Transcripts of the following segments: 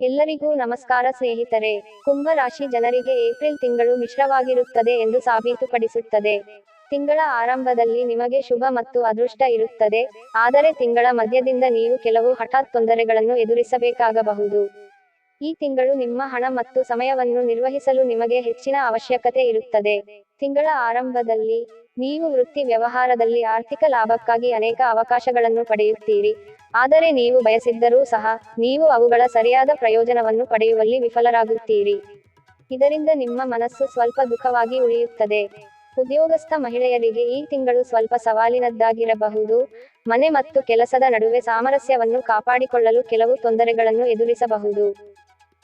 ಎಲ್ಲರಿಗೂ ನಮಸ್ಕಾರ ಸ್ನೇಹಿತರೆ. ಕುಂಭ ರಾಶಿ ಜನರಿಗೆ ಏಪ್ರಿಲ್ ತಿಂಗಳು ಮಿಶ್ರವಾಗಿರುತ್ತದೆ ಎಂದು ಸಾಬೀತುಪಡಿಸುತ್ತದೆ. ತಿಂಗಳ ಆರಂಭದಲ್ಲಿ ನಿಮಗೆ ಶುಭ ಮತ್ತು ಅದೃಷ್ಟ ಇರುತ್ತದೆ. ಆದರೆ ತಿಂಗಳ ಮಧ್ಯದಿಂದ ನೀವು ಕೆಲವು ಹಠಾತ್ ತೊಂದರೆಗಳನ್ನು ಎದುರಿಸಬೇಕಾಗಬಹುದು. ಈ ತಿಂಗಳು ನಿಮ್ಮ ಹಣ ಮತ್ತು ಸಮಯವನ್ನು ನಿರ್ವಹಿಸಲು ನಿಮಗೆ ಹೆಚ್ಚಿನ ಅವಶ್ಯಕತೆ ಇರುತ್ತದೆ. ತಿಂಗಳ ಆರಂಭದಲ್ಲಿ ನೀವು ವೃತ್ತಿ ವ್ಯವಹಾರದಲ್ಲಿ ಆರ್ಥಿಕ ಲಾಭಕ್ಕಾಗಿ ಅನೇಕ ಅವಕಾಶಗಳನ್ನು ಪಡೆಯುತ್ತೀರಿ. ಆದರೆ ನೀವು ಬಯಸಿದ್ದರೂ ಸಹ ನೀವು ಅವುಗಳ ಸರಿಯಾದ ಪ್ರಯೋಜನವನ್ನು ಪಡೆಯುವಲ್ಲಿ ವಿಫಲರಾಗುತ್ತೀರಿ. ಇದರಿಂದ ನಿಮ್ಮ ಮನಸ್ಸು ಸ್ವಲ್ಪ ದುಃಖವಾಗಿ ಉಳಿಯುತ್ತದೆ. ಉದ್ಯೋಗಸ್ಥ ಮಹಿಳೆಯರಿಗೆ ಈ ತಿಂಗಳು ಸ್ವಲ್ಪ ಸವಾಲಿನದ್ದಾಗಿರಬಹುದು. ಮನೆ ಮತ್ತು ಕೆಲಸದ ನಡುವೆ ಸಾಮರಸ್ಯವನ್ನು ಕಾಪಾಡಿಕೊಳ್ಳಲು ಕೆಲವು ತೊಂದರೆಗಳನ್ನು ಎದುರಿಸಬಹುದು.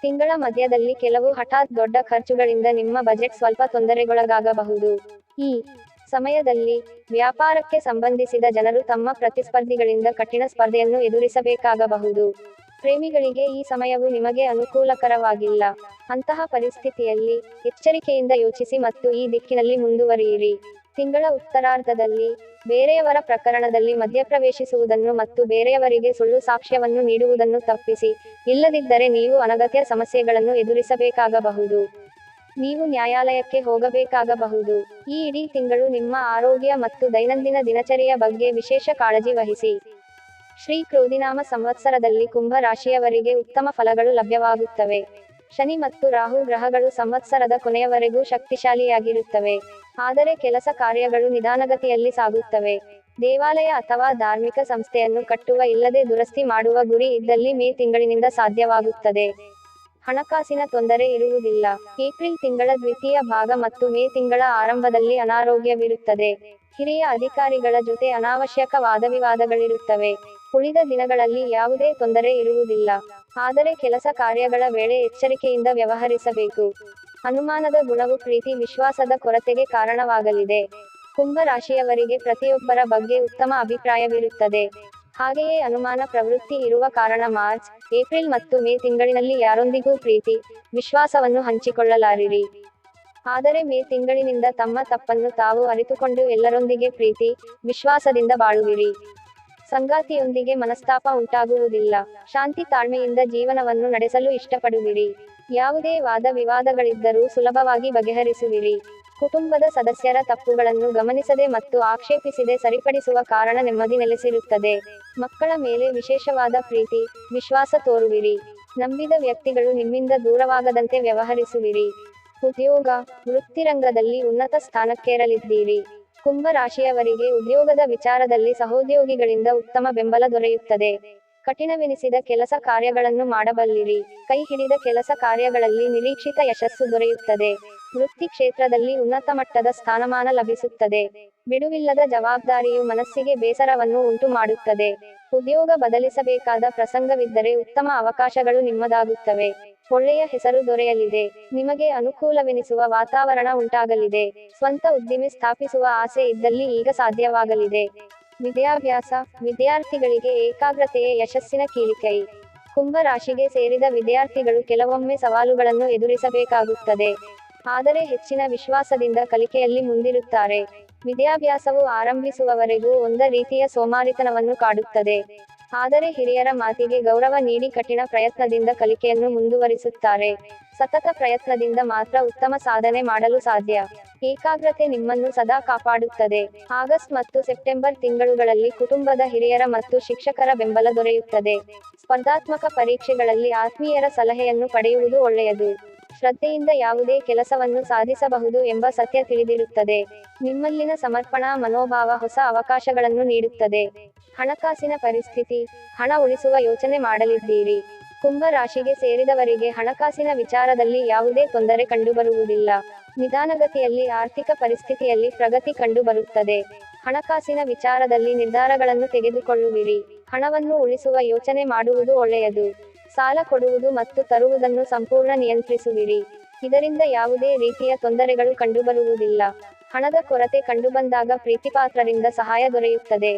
ತಿಂಗಳ ಮಧ್ಯದಲ್ಲಿ ಕೆಲವು ಹಠಾತ್ ದೊಡ್ಡ ಖರ್ಚುಗಳಿಂದ ನಿಮ್ಮ ಬಜೆಟ್ ಸ್ವಲ್ಪ ತೊಂದರೆಗೊಳಗಾಗಬಹುದು. ಈ ಸಮಯದಲ್ಲಿ ವ್ಯಾಪಾರಕ್ಕೆ ಸಂಬಂಧಿಸಿದ ಜನರು ತಮ್ಮ ಪ್ರತಿಸ್ಪರ್ಧಿಗಳಿಂದ ಕಠಿಣ ಸ್ಪರ್ಧೆಯನ್ನು ಎದುರಿಸಬೇಕಾಗಬಹುದು. ಪ್ರೇಮಿಗಳಿಗೆ ಈ ಸಮಯವು ನಿಮಗೆ ಅನುಕೂಲಕರವಾಗಿಲ್ಲ. ಅಂತಹ ಪರಿಸ್ಥಿತಿಯಲ್ಲಿ ಎಚ್ಚರಿಕೆಯಿಂದ ಯೋಚಿಸಿ ಮತ್ತು ಈ ದಿಕ್ಕಿನಲ್ಲಿ ಮುಂದುವರಿಯಿರಿ. ತಿಂಗಳ ಉತ್ತರಾರ್ಧದಲ್ಲಿ ಬೇರೆಯವರ ಪ್ರಕರಣದಲ್ಲಿ ಮಧ್ಯಪ್ರವೇಶಿಸುವುದನ್ನು ಮತ್ತು ಬೇರೆಯವರಿಗೆ ಸುಳ್ಳು ಸಾಕ್ಷ್ಯವನ್ನು ನೀಡುವುದನ್ನು ತಪ್ಪಿಸಿ, ಇಲ್ಲದಿದ್ದರೆ ನೀವು ಅನಗತ್ಯ ಸಮಸ್ಯೆಗಳನ್ನು ಎದುರಿಸಬೇಕಾಗಬಹುದು. ನೀವು ನ್ಯಾಯಾಲಯಕ್ಕೆ ಹೋಗಬೇಕಾಗಬಹುದು. ಈ ಇಡೀ ತಿಂಗಳು ನಿಮ್ಮ ಆರೋಗ್ಯ ಮತ್ತು ದೈನಂದಿನ ದಿನಚರಿಯ ಬಗ್ಗೆ ವಿಶೇಷ ಕಾಳಜಿ ವಹಿಸಿ. ಶ್ರೀ ಕ್ರೋಧಿನಾಮ ಸಂವತ್ಸರದಲ್ಲಿ ಕುಂಭ ರಾಶಿಯವರಿಗೆ ಉತ್ತಮ ಫಲಗಳು ಲಭ್ಯವಾಗುತ್ತವೆ. ಶನಿ ಮತ್ತು ರಾಹು ಗ್ರಹಗಳು ಸಂವತ್ಸರದ ಕೊನೆಯವರೆಗೂ ಶಕ್ತಿಶಾಲಿಯಾಗಿರುತ್ತವೆ. ಆದರೆ ಕೆಲಸ ಕಾರ್ಯಗಳು ನಿಧಾನಗತಿಯಲ್ಲಿ ಸಾಗುತ್ತವೆ. ದೇವಾಲಯ ಅಥವಾ ಧಾರ್ಮಿಕ ಸಂಸ್ಥೆಯನ್ನು ಕಟ್ಟುವ ಇಲ್ಲದೆ ದುರಸ್ತಿ ಮಾಡುವ ಗುರಿ ಇದ್ದಲ್ಲಿ ಮೇ ತಿಂಗಳಿನಿಂದ ಸಾಧ್ಯವಾಗುತ್ತದೆ. ಹಣಕಾಸಿನ ತೊಂದರೆ ಇರುವುದಿಲ್ಲ. ಏಪ್ರಿಲ್ ತಿಂಗಳ ದ್ವಿತೀಯ ಭಾಗ ಮತ್ತು ಮೇ ತಿಂಗಳ ಆರಂಭದಲ್ಲಿ ಅನಾರೋಗ್ಯವಿರುತ್ತದೆ. ಹಿರಿಯ ಅಧಿಕಾರಿಗಳ ಜೊತೆ ಅನಾವಶ್ಯಕ ವಾದವಿವಾದಗಳಿರುತ್ತವೆ. ಉಳಿದ ದಿನಗಳಲ್ಲಿ ಯಾವುದೇ ತೊಂದರೆ ಇರುವುದಿಲ್ಲ. ಆದರೆ ಕೆಲಸ ಕಾರ್ಯಗಳ ವೇಳೆ ಎಚ್ಚರಿಕೆಯಿಂದ ವ್ಯವಹರಿಸಬೇಕು. ಅನುಮಾನದ ಗುಣವು ಪ್ರೀತಿ, ವಿಶ್ವಾಸದ ಕೊರತೆಗೆ ಕಾರಣವಾಗಲಿದೆ. ಕುಂಭ ರಾಶಿಯವರಿಗೆ ಪ್ರತಿಯೊಬ್ಬರ ಬಗ್ಗೆ ಉತ್ತಮ ಅಭಿಪ್ರಾಯವಿರುತ್ತದೆ. ಹಾಗೆಯೇ ಅನುಮಾನ ಪ್ರವೃತ್ತಿ ಇರುವ ಕಾರಣ ಮಾರ್ಚ್, ಏಪ್ರಿಲ್ ಮತ್ತು ಮೇ ತಿಂಗಳಿನಲ್ಲಿ ಯಾರೊಂದಿಗೂ ಪ್ರೀತಿ, ವಿಶ್ವಾಸವನ್ನು ಹಂಚಿಕೊಳ್ಳಲಾರಿರಿ. ಆದರೆ ಮೇ ತಿಂಗಳಿನಿಂದ ತಮ್ಮ ತಪ್ಪನ್ನು ತಾವು ಅರಿತುಕೊಂಡು ಎಲ್ಲರೊಂದಿಗೆ ಪ್ರೀತಿ, ವಿಶ್ವಾಸದಿಂದ ಬಾಳುವಿರಿ. ಸಂಗಾತಿಯೊಂದಿಗೆ ಮನಸ್ತಾಪ ಉಂಟಾಗುವುದಿಲ್ಲ. ಶಾಂತಿ ತಾಳ್ಮೆಯಿಂದ ಜೀವನವನ್ನು ನಡೆಸಲು ಇಷ್ಟಪಡುವಿರಿ. ಯಾವುದೇ ವಾದ ವಿವಾದಗಳಿದ್ದರೂ ಸುಲಭವಾಗಿ ಬಗೆಹರಿಸುವಿರಿ. ಕುಟುಂಬದ ಸದಸ್ಯರ ತಪ್ಪುಗಳನ್ನು ಗಮನಿಸದೆ ಮತ್ತು ಆಕ್ಷೇಪಿಸದೆ ಸರಿಪಡಿಸುವ ಕಾರಣ ನೆಮ್ಮದಿ ನೆಲೆಸಿರುತ್ತದೆ. ಮಕ್ಕಳ ಮೇಲೆ ವಿಶೇಷವಾದ ಪ್ರೀತಿ, ವಿಶ್ವಾಸ ತೋರುವಿರಿ. ನಂಬಿದ ವ್ಯಕ್ತಿಗಳು ನಿಮ್ಮಿಂದ ದೂರವಾಗದಂತೆ ವ್ಯವಹರಿಸುವಿರಿ. ಉದ್ಯೋಗ, ವೃತ್ತಿರಂಗದಲ್ಲಿ ಉನ್ನತ ಸ್ಥಾನಕ್ಕೇರಲಿದ್ದೀರಿ. ಕುಂಭ ರಾಶಿಯವರಿಗೆ ಉದ್ಯೋಗದ ವಿಚಾರದಲ್ಲಿ ಸಹೋದ್ಯೋಗಿಗಳಿಂದ ಉತ್ತಮ ಬೆಂಬಲ ದೊರೆಯುತ್ತದೆ. ಕಠಿಣವೆನಿಸಿದ ಕೆಲಸ ಕಾರ್ಯಗಳನ್ನು ಮಾಡಬಲ್ಲಿರಿ. ಕೈ ಹಿಡಿದ ಕೆಲಸ ಕಾರ್ಯಗಳಲ್ಲಿ ನಿರೀಕ್ಷಿತ ಯಶಸ್ಸು ದೊರೆಯುತ್ತದೆ. ವೃತ್ತಿ ಕ್ಷೇತ್ರದಲ್ಲಿ ಉನ್ನತ ಮಟ್ಟದ ಸ್ಥಾನಮಾನ ಲಭಿಸುತ್ತದೆ. ಬಿಡುವಿಲ್ಲದ ಜವಾಬ್ದಾರಿಯು ಮನಸ್ಸಿಗೆ ಬೇಸರವನ್ನು ಉಂಟು ಮಾಡುತ್ತದೆ ಉದ್ಯೋಗ ಬದಲಿಸಬೇಕಾದ ಪ್ರಸಂಗವಿದ್ದರೆ ಉತ್ತಮ ಅವಕಾಶಗಳು ನಿಮ್ಮದಾಗುತ್ತವೆ. ಒಳ್ಳೆಯ ಹೆಸರು ದೊರೆಯಲಿದೆ. ನಿಮಗೆ ಅನುಕೂಲವೆನಿಸುವ ವಾತಾವರಣ ಉಂಟಾಗಲಿದೆ. ಸ್ವಂತ ಉದ್ದಿಮೆ ಸ್ಥಾಪಿಸುವ ಆಸೆ ಇದ್ದಲ್ಲಿ ಈಗ ಸಾಧ್ಯವಾಗಲಿದೆ. ವಿದ್ಯಾಭ್ಯಾಸ, ವಿದ್ಯಾರ್ಥಿಗಳಿಗೆ ಏಕಾಗ್ರತೆಯೇ ಯಶಸ್ಸಿನ ಕೀಲಿಕೈ. ಕುಂಭ ರಾಶಿಗೆ ಸೇರಿದ ವಿದ್ಯಾರ್ಥಿಗಳು ಕೆಲವೊಮ್ಮೆ ಸವಾಲುಗಳನ್ನು ಎದುರಿಸಬೇಕಾಗುತ್ತದೆ. ಆದರೆ ಹೆಚ್ಚಿನ ವಿಶ್ವಾಸದಿಂದ ಕಲಿಕೆಯಲ್ಲಿ ಮುಂದಿರುತ್ತಾರೆ. ವಿದ್ಯಾಭ್ಯಾಸವು ಆರಂಭಿಸುವವರೆಗೂ ಒಂದ ರೀತಿಯ ಸೋಮಾರಿತನವನ್ನು ಕಾಡುತ್ತದೆ. ಆದರೆ ಹಿರಿಯರ ಮಾತಿಗೆ ಗೌರವ ನೀಡಿ ಕಠಿಣ ಪ್ರಯತ್ನದಿಂದ ಕಲಿಕೆಯನ್ನು ಮುಂದುವರಿಸುತ್ತಾರೆ. ಸತತ ಪ್ರಯತ್ನದಿಂದ ಮಾತ್ರ ಉತ್ತಮ ಸಾಧನೆ ಮಾಡಲು ಸಾಧ್ಯ. ಏಕಾಗ್ರತೆ ನಿಮ್ಮನ್ನು ಸದಾ ಕಾಪಾಡುತ್ತದೆ. ಆಗಸ್ಟ್ ಮತ್ತು ಸೆಪ್ಟೆಂಬರ್ ತಿಂಗಳುಗಳಲ್ಲಿ ಕುಟುಂಬದ ಹಿರಿಯರ ಮತ್ತು ಶಿಕ್ಷಕರ ಬೆಂಬಲ ದೊರೆಯುತ್ತದೆ. ಸ್ಪರ್ಧಾತ್ಮಕ ಪರೀಕ್ಷೆಗಳಲ್ಲಿ ಆತ್ಮೀಯರ ಸಲಹೆಯನ್ನು ಪಡೆಯುವುದು ಒಳ್ಳೆಯದು. ಶ್ರದ್ಧೆಯಿಂದ ಯಾವುದೇ ಕೆಲಸವನ್ನು ಸಾಧಿಸಬಹುದು ಎಂಬ ಸತ್ಯ ತಿಳಿದಿರುತ್ತದೆ. ನಿಮ್ಮಲ್ಲಿನ ಸಮರ್ಪಣಾ ಮನೋಭಾವ ಹೊಸ ಅವಕಾಶಗಳನ್ನು ನೀಡುತ್ತದೆ. ಹಣಕಾಸಿನ ಪರಿಸ್ಥಿತಿ, ಹಣ ಉಳಿಸುವ ಯೋಚನೆ ಮಾಡಲಿದ್ದೀರಿ. ಕುಂಭ ರಾಶಿಗೆ ಸೇರಿದವರಿಗೆ ಹಣಕಾಸಿನ ವಿಚಾರದಲ್ಲಿ ಯಾವುದೇ ತೊಂದರೆ ಕಂಡುಬರುವುದಿಲ್ಲ. ನಿಧಾನಗತಿಯಲ್ಲಿ ಆರ್ಥಿಕ ಪರಿಸ್ಥಿತಿಯಲ್ಲಿ ಪ್ರಗತಿ ಕಂಡುಬರುತ್ತದೆ. ಹಣಕಾಸಿನ ವಿಚಾರದಲ್ಲಿ ನಿರ್ಧಾರಗಳನ್ನು ತೆಗೆದುಕೊಳ್ಳುವಿರಿ. ಹಣವನ್ನು ಉಳಿಸುವ ಯೋಚನೆ ಮಾಡುವುದು ಒಳ್ಳೆಯದು. ಸಾಲ ಕೊಡುವುದು ಮತ್ತು ತರುವುದನ್ನು ಸಂಪೂರ್ಣ ನಿಯಂತ್ರಿಸುವಿರಿ. ಇದರಿಂದ ಯಾವುದೇ ರೀತಿಯ ತೊಂದರೆಗಳು ಕಂಡುಬರುವುದಿಲ್ಲ. ಹಣದ ಕೊರತೆ ಕಂಡುಬಂದಾಗ ಪ್ರೀತಿಪಾತ್ರರಿಂದ ಸಹಾಯ ದೊರೆಯುತ್ತದೆ.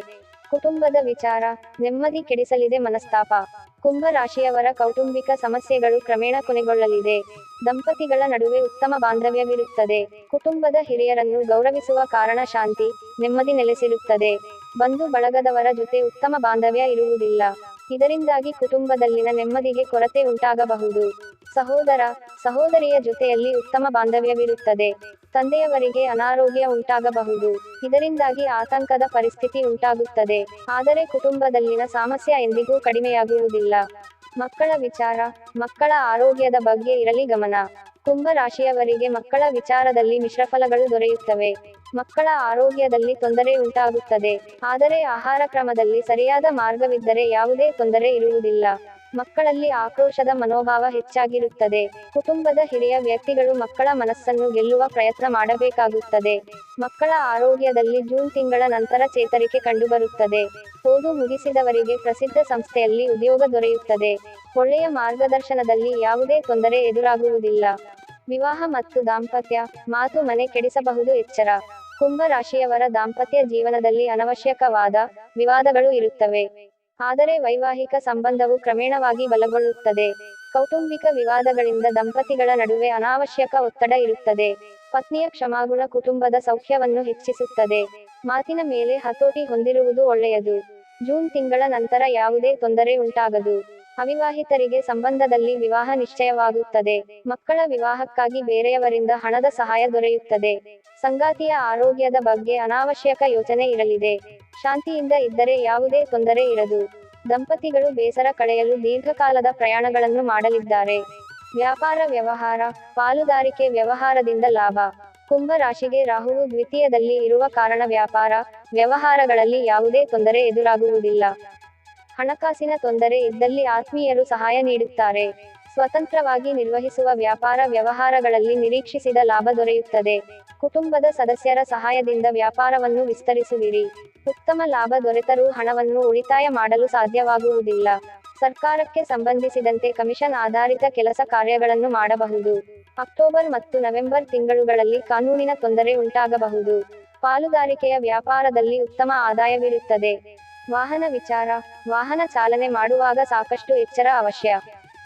ಕುಟುಂಬದ ವಿಚಾರ, ನೆಮ್ಮದಿ ಕೆಡಿಸಲಿದೆ ಮನಸ್ತಾಪ. ಕುಂಭ ರಾಶಿಯವರ ಕೌಟುಂಬಿಕ ಸಮಸ್ಯೆಗಳು ಕ್ರಮೇಣ ಕೊನೆಗೊಳ್ಳಲಿದೆ. ದಂಪತಿಗಳ ನಡುವೆ ಉತ್ತಮ ಬಾಂಧವ್ಯವಿರುತ್ತದೆ. ಕುಟುಂಬದ ಹಿರಿಯರನ್ನು ಗೌರವಿಸುವ ಕಾರಣ ಶಾಂತಿ, ನೆಮ್ಮದಿ ನೆಲೆಸಿರುತ್ತದೆ. ಬಂಧು ಬಳಗದವರ ಜೊತೆ ಉತ್ತಮ ಬಾಂಧವ್ಯ ಇರುವುದಿಲ್ಲ. ಇದರಿಂದಾಗಿ ಕುಟುಂಬದಲ್ಲಿನ ನೆಮ್ಮದಿಗೆ ಕೊರತೆ ಉಂಟಾಗಬಹುದು. ಸಹೋದರ, ಸಹೋದರಿಯ ಜೊತೆಯಲ್ಲಿ ಉತ್ತಮ ಬಾಂಧವ್ಯವಿರುತ್ತದೆ. ತಂದೆಯವರಿಗೆ ಅನಾರೋಗ್ಯ ಉಂಟಾಗಬಹುದು. ಇದರಿಂದಾಗಿ ಆತಂಕದ ಪರಿಸ್ಥಿತಿ ಉಂಟಾಗುತ್ತದೆ. ಆದರೆ ಕುಟುಂಬದಲ್ಲಿನ ಸಮಸ್ಯೆ ಎಂದಿಗೂ ಕಡಿಮೆಯಾಗುವುದಿಲ್ಲ. ಮಕ್ಕಳ ವಿಚಾರ, ಮಕ್ಕಳ ಆರೋಗ್ಯದ ಬಗ್ಗೆ ಇರಲಿ ಗಮನ. ಕುಂಭ ರಾಶಿಯವರಿಗೆ ಮಕ್ಕಳ ವಿಚಾರದಲ್ಲಿ ಮಿಶ್ರಫಲಗಳು ದೊರೆಯುತ್ತವೆ. ಮಕ್ಕಳ ಆರೋಗ್ಯದಲ್ಲಿ ತೊಂದರೆ ಉಂಟಾಗುತ್ತದೆ. ಆದರೆ ಆಹಾರ ಕ್ರಮದಲ್ಲಿ ಸರಿಯಾದ ಮಾರ್ಗವಿದ್ದರೆ ಯಾವುದೇ ತೊಂದರೆ ಇರುವುದಿಲ್ಲ. ಮಕ್ಕಳಲ್ಲಿ ಆಕ್ರೋಶದ ಮನೋಭಾವ ಹೆಚ್ಚಾಗಿರುತ್ತದೆ. ಕುಟುಂಬದ ಹಿರಿಯ ವ್ಯಕ್ತಿಗಳು ಮಕ್ಕಳ ಮನಸ್ಸನ್ನು ಗೆಲ್ಲುವ ಪ್ರಯತ್ನ ಮಾಡಬೇಕಾಗುತ್ತದೆ. ಮಕ್ಕಳ ಆರೋಗ್ಯದಲ್ಲಿ ಜೂನ್ ತಿಂಗಳ ನಂತರ ಚೇತರಿಕೆ ಕಂಡುಬರುತ್ತದೆ. ಓದು ಮುಗಿಸಿದವರಿಗೆ ಪ್ರಸಿದ್ಧ ಸಂಸ್ಥೆಯಲ್ಲಿ ಉದ್ಯೋಗ ದೊರೆಯುತ್ತದೆ. ಒಳ್ಳೆಯ ಮಾರ್ಗದರ್ಶನದಲ್ಲಿ ಯಾವುದೇ ತೊಂದರೆ ಎದುರಾಗುವುದಿಲ್ಲ. ವಿವಾಹ ಮತ್ತು ದಾಂಪತ್ಯ, ಮಾತು ಮನೆ ಕೆಡಿಸಬಹುದು ಎಚ್ಚರ. ಕುಂಭ ರಾಶಿಯವರ ದಾಂಪತ್ಯ ಜೀವನದಲ್ಲಿ ಅನವಶ್ಯಕವಾದ ವಿವಾದಗಳು ಇರುತ್ತವೆ. ಆದರೆ ವೈವಾಹಿಕ ಸಂಬಂಧವು ಕ್ರಮೇಣವಾಗಿ ಬಲಗೊಳ್ಳುತ್ತದೆ. ಕೌಟುಂಬಿಕ ವಿವಾದಗಳಿಂದ ದಂಪತಿಗಳ ನಡುವೆ ಅನಾವಶ್ಯಕ ಒತ್ತಡ ಇರುತ್ತದೆ. ಪತ್ನಿಯ ಕ್ಷಮಾಗುಣ ಕುಟುಂಬದ ಸೌಖ್ಯವನ್ನು ಹೆಚ್ಚಿಸುತ್ತದೆ. ಮಾತಿನ ಮೇಲೆ ಹತೋಟಿ ಹೊಂದಿರುವುದು ಒಳ್ಳೆಯದು. ಜೂನ್ ತಿಂಗಳ ನಂತರ ಯಾವುದೇ ತೊಂದರೆ ಉಂಟಾಗದು. ಅವಿವಾಹಿತರಿಗೆ ಸಂಬಂಧದಲ್ಲಿ ವಿವಾಹ ನಿಶ್ಚಯವಾಗುತ್ತದೆ. ಮಕ್ಕಳ ವಿವಾಹಕ್ಕಾಗಿ ಬೇರೆಯವರಿಂದ ಹಣದ ಸಹಾಯ ದೊರೆಯುತ್ತದೆ. ಸಂಗಾತಿಯ ಆರೋಗ್ಯದ ಬಗ್ಗೆ ಅನಾವಶ್ಯಕ ಯೋಚನೆ ಇರಲಿದೆ. ಶಾಂತಿಯಿಂದ ಇದ್ದರೆ ಯಾವುದೇ ತೊಂದರೆ ಇರದು. ದಂಪತಿಗಳು ಬೇಸರ ಕಳೆಯಲು ದೀರ್ಘಕಾಲದ ಪ್ರಯಾಣಗಳನ್ನು ಮಾಡಲಿದ್ದಾರೆ. ವ್ಯಾಪಾರ ವ್ಯವಹಾರ, ಪಾಲುದಾರಿಕೆ ವ್ಯವಹಾರದಿಂದ ಲಾಭ. ಕುಂಭ ರಾಶಿಗೆ ರಾಹುವು ದ್ವಿತೀಯದಲ್ಲಿ ಇರುವ ಕಾರಣ ವ್ಯಾಪಾರ, ವ್ಯವಹಾರಗಳಲ್ಲಿ ಯಾವುದೇ ತೊಂದರೆ ಎದುರಾಗುವುದಿಲ್ಲ. ಹಣಕಾಸಿನ ತೊಂದರೆ ಇದ್ದಲ್ಲಿ ಆತ್ಮೀಯರು ಸಹಾಯ ನೀಡುತ್ತಾರೆ. ಸ್ವತಂತ್ರವಾಗಿ ನಿರ್ವಹಿಸುವ ವ್ಯಾಪಾರ ವ್ಯವಹಾರಗಳಲ್ಲಿ ನಿರೀಕ್ಷಿಸಿದ ಲಾಭ ದೊರೆಯುತ್ತದೆ. ಕುಟುಂಬದ ಸದಸ್ಯರ ಸಹಾಯದಿಂದ ವ್ಯಾಪಾರವನ್ನು ವಿಸ್ತರಿಸುವಿರಿ. ಉತ್ತಮ ಲಾಭ ದೊರೆತರೂ ಹಣವನ್ನು ಉಳಿತಾಯ ಮಾಡಲು ಸಾಧ್ಯವಾಗುವುದಿಲ್ಲ. ಸರ್ಕಾರಕ್ಕೆ ಸಂಬಂಧಿಸಿದಂತೆ ಕಮಿಷನ್ ಆಧಾರಿತ ಕೆಲಸ ಕಾರ್ಯಗಳನ್ನು ಮಾಡಬಹುದು. ಅಕ್ಟೋಬರ್ ಮತ್ತು ನವೆಂಬರ್ ತಿಂಗಳುಗಳಲ್ಲಿ ಕಾನೂನಿನ ತೊಂದರೆ ಉಂಟಾಗಬಹುದು. ಪಾಲುದಾರಿಕೆಯ ವ್ಯಾಪಾರದಲ್ಲಿ ಉತ್ತಮ ಆದಾಯವಿರುತ್ತದೆ. ವಾಹನ ವಿಚಾರ, ವಾಹನ ಚಾಲನೆ ಮಾಡುವಾಗ ಸಾಕಷ್ಟು ಎಚ್ಚರ ಅವಶ್ಯ.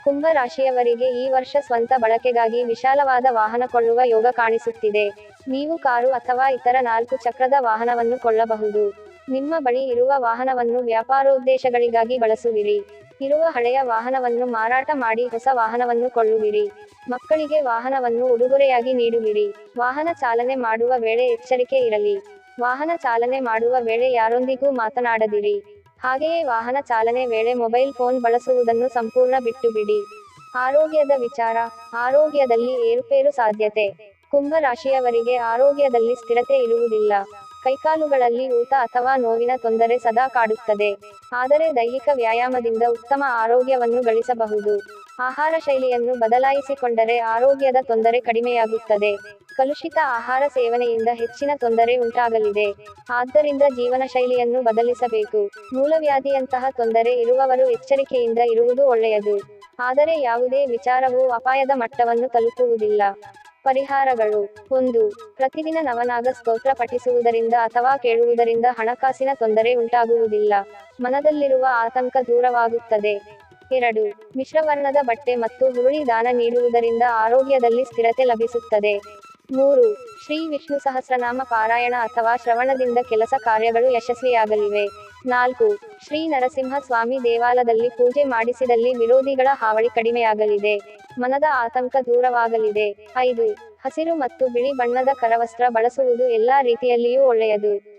ಕುಂಭ ರಾಶಿಯವರಿಗೆ ಈ ವರ್ಷ ಸ್ವಂತ ಬಳಕೆಗಾಗಿ ವಿಶಾಲವಾದ ವಾಹನ ಕೊಳ್ಳುವ ಯೋಗ ಕಾಣಿಸುತ್ತಿದೆ. ನೀವು ಕಾರು ಅಥವಾ ಇತರ ನಾಲ್ಕು ಚಕ್ರದ ವಾಹನವನ್ನು ಕೊಳ್ಳಬಹುದು. ನಿಮ್ಮ ಬಳಿ ಇರುವ ವಾಹನವನ್ನು ವ್ಯಾಪಾರೋದ್ದೇಶಗಳಿಗಾಗಿ ಬಳಸುವಿರಿ. ಇರುವ ಹಳೆಯ ವಾಹನವನ್ನು ಮಾರಾಟ ಮಾಡಿ ಹೊಸ ವಾಹನವನ್ನು ಕೊಳ್ಳುವಿರಿ. ಮಕ್ಕಳಿಗೆ ವಾಹನವನ್ನು ಉಡುಗೊರೆಯಾಗಿ ನೀಡುವಿರಿ. ವಾಹನ ಚಾಲನೆ ಮಾಡುವ ವೇಳೆ ಎಚ್ಚರಿಕೆ ಇರಲಿ. ವಾಹನ ಚಾಲನೆ ಮಾಡುವ ವೇಳೆ ಯಾರೊಂದಿಗೂ ಮಾತನಾಡದಿರಿ. ಹಾಗೆಯೇ ವಾಹನ ಚಾಲನೆ ವೇಳೆ ಮೊಬೈಲ್ ಫೋನ್ ಬಳಸುವುದನ್ನು ಸಂಪೂರ್ಣ ಬಿಟ್ಟು ಬಿಡಿ ಆರೋಗ್ಯದ ವಿಚಾರ, ಆರೋಗ್ಯದಲ್ಲಿ ಏರುಪೇರು ಸಾಧ್ಯತೆ. ಕುಂಭ ರಾಶಿಯವರಿಗೆ ಆರೋಗ್ಯದಲ್ಲಿ ಸ್ಥಿರತೆ ಇರುವುದಿಲ್ಲ. ಕೈಕಾಲುಗಳಲ್ಲಿ ಊತ ಅಥವಾ ನೋವಿನ ತೊಂದರೆ ಸದಾ ಕಾಡುತ್ತದೆ. ಆದರೆ ದೈಹಿಕ ವ್ಯಾಯಾಮದಿಂದ ಉತ್ತಮ ಆರೋಗ್ಯವನ್ನು ಗಳಿಸಬಹುದು. ಆಹಾರ ಶೈಲಿಯನ್ನು ಬದಲಾಯಿಸಿಕೊಂಡರೆ ಆರೋಗ್ಯದ ತೊಂದರೆ ಕಡಿಮೆಯಾಗುತ್ತದೆ. ಕಲುಷಿತ ಆಹಾರ ಸೇವನೆಯಿಂದ ಹೆಚ್ಚಿನ ತೊಂದರೆ ಉಂಟಾಗಲಿದೆ. ಆದ್ದರಿಂದ ಜೀವನ ಶೈಲಿಯನ್ನು ಬದಲಿಸಬೇಕು. ಮೂಲವ್ಯಾಧಿಯಂತಹ ತೊಂದರೆ ಇರುವವರು ಎಚ್ಚರಿಕೆಯಿಂದ ಇರುವುದು ಒಳ್ಳೆಯದು. ಆದರೆ ಯಾವುದೇ ವಿಚಾರವೂ ಅಪಾಯದ ಮಟ್ಟವನ್ನು ತಲುಪುವುದಿಲ್ಲ. ಪರಿಹಾರಗಳು. ಒಂದು, ಪ್ರತಿದಿನ ನವನಾಗ ಸ್ತೋತ್ರ ಪಠಿಸುವುದರಿಂದ ಅಥವಾ ಕೇಳುವುದರಿಂದ ಹಣಕಾಸಿನ ತೊಂದರೆ ಉಂಟಾಗುವುದಿಲ್ಲ. ಮನದಲ್ಲಿರುವ ಆತಂಕ ದೂರವಾಗುತ್ತದೆ. ಎರಡು, ಮಿಶ್ರವರ್ಣದ ಬಟ್ಟೆ ಮತ್ತು ಹುರುಳಿ ದಾನ ನೀಡುವುದರಿಂದ ಆರೋಗ್ಯದಲ್ಲಿ ಸ್ಥಿರತೆ ಲಭಿಸುತ್ತದೆ. ಮೂರು, ಶ್ರೀ ವಿಷ್ಣು ಸಹಸ್ರನಾಮ ಪಾರಾಯಣ ಅಥವಾ ಶ್ರವಣದಿಂದ ಕೆಲಸ ಕಾರ್ಯಗಳು ಯಶಸ್ವಿಯಾಗಲಿವೆ. ನಾಲ್ಕು, ಶ್ರೀ ನರಸಿಂಹ ಸ್ವಾಮಿ ದೇವಾಲಯದಲ್ಲಿ ಪೂಜೆ ಮಾಡಿಸಿದಲ್ಲಿ ವಿರೋಧಿಗಳ ಹಾವಳಿ ಕಡಿಮೆಯಾಗಲಿದೆ. ಮನದ ಆತಂಕ ದೂರವಾಗಲಿದೆ. ಐದು, ಹಸಿರು ಮತ್ತು ಬಿಳಿ ಬಣ್ಣದ ಕರವಸ್ತ್ರ ಬಳಸುವುದು ಎಲ್ಲಾ ರೀತಿಯಲ್ಲಿಯೂ ಒಳ್ಳೆಯದು.